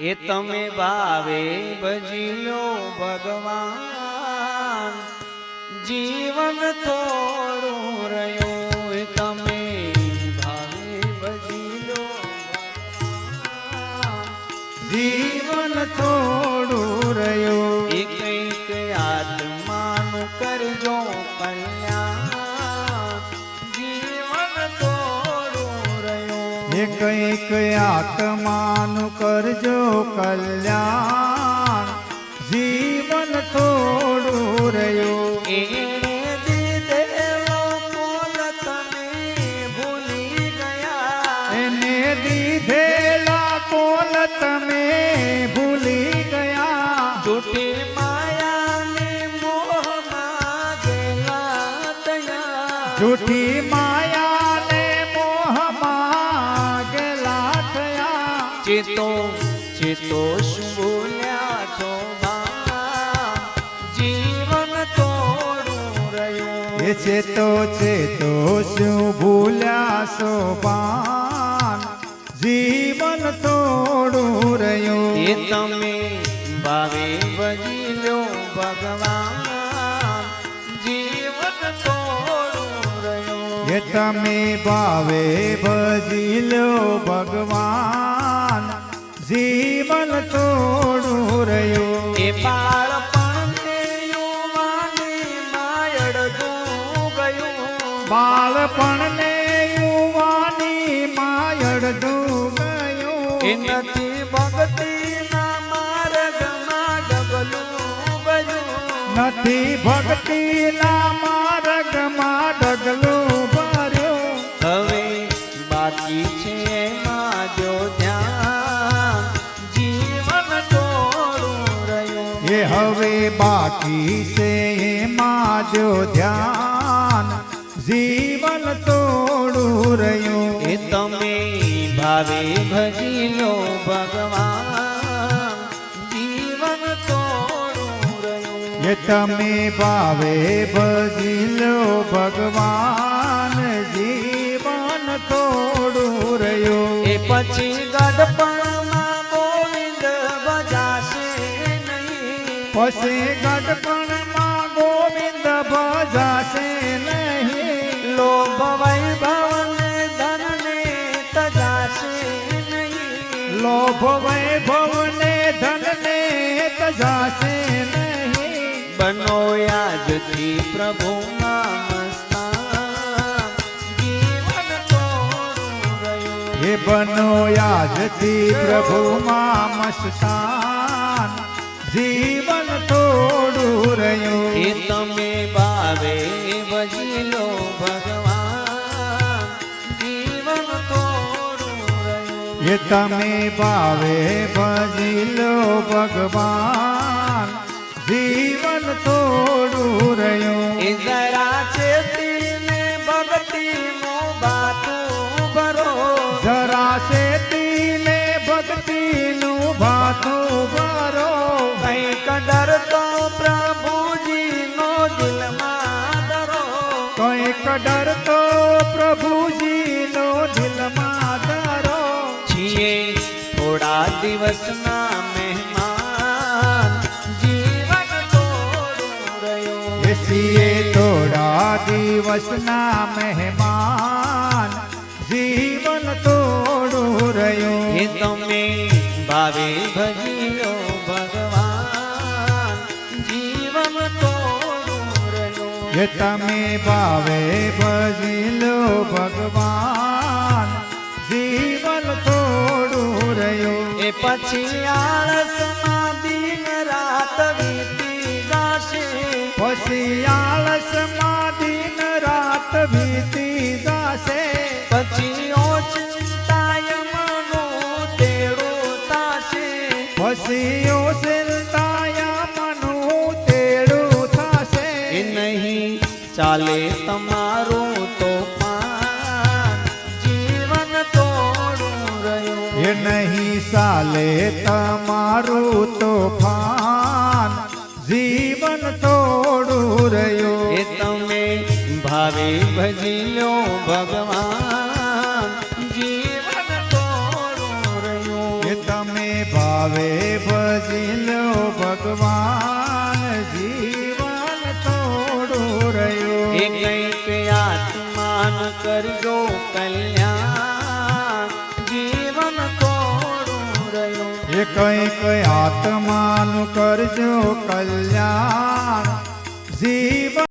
એ તમે ભાવે ભજીલો ભગવાન. જીવન થોડું રહ્યું એ તમે ભાવે ભજીલો લો જીવન થોડું રહ્યું. એક એક આત્માનું કરજો કલ્યાણ. એક આત્માનું કરજો કલ્યાણ. જીવન થોડું રહ્યું. તમે એને દીધેલા કોલ તમે ભૂલી ગયા. જૂઠી માયા ગયેલા જૂઠી માયાને ચેતો શું બોલ્યા છો જીવન તોડું રહ્યું. એ ચેતો ચેતો શું ભૂલ્યા સોપાન જીવન તોડું રહ્યું. એ તમે ભાવે ભજી લો ભગવાન જીવન તોડું રહ્યું. એ તમે ભાવે ભજી લો ભગવાન જીવન થોડું રહ્યું. એ બાળપણને યુવાની માયડતું ગયું. બાળપણને યુવાની માયડતું એ ગયું. નથી ભક્તિના માર્ગમાં ડગલું ગયું. નથી ભક્તિના માર્ગમાં ડગલું હવે બાકી છે એમાં જો ધ્યાન. જીવન તોડું રહ્યું. એ તમે ભાવે ભજી લો ભગવાન. જીવન તોડું રહ્યું. એ તમે ભાવે ભજી લો ભગવાન. જીવન તોડું રહ્યું. એ પછી ગડપણમાં નહીં પછી ગઢપણમાં ગોવિંદ ભજાશે નહીં લોભ વૈભવને ધનને તજાશે નહીં લોભ વૈભવને ધનને તજાશે નહીં બનો યાદથી પ્રભુમાં મસ્તાન જીવન તોડું રહ્યું એ બનો યાદથી પ્રભુમાં મસ્તાન જીવન થોડું રહ્યું. એ તમે ભાવે ભજી લો ભગવાન જીવન થોડું રહ્યું. એ તમે ભાવે ભજીલો ભગવાન જીવન થોડું રહ્યું. દિવસના મહેમાન જીવન તોડું રહ્યું. એસીએ થોડા દિવસના મહેમાન જીવન એ રહ્યું. તમે ભાવે ભજીયો ભગવાન જીવન તોડું રહ્યો. એ તમે ભાવે ભજીલો ભગવાન પછી આળસમાં દિન રાત વીતી જશે. પછી આળસમાં દિન રાત વીતી જશે. પછી ઓચિંતાય મનો તેડો તાશે પછી ઓ સિલતાયા તેડો થાશે થશે. એ નહીં ચાલે એ નહીં સાલે તમારું તોફાન. જીવન તોડું રહ્યું. એ તમે ભાવે ભજી લો ભગવાન. જીવન તોડું રહ્યું. એ તમે ભાવે ભજી લો ભગવાન. જીવન તોડું રહ્યું. એ કંઈક આત્માન કરજો કલ્યાણ. રહ્યું કઈ કઈ આત્માનું કરજો કલ્યાણ. જીવન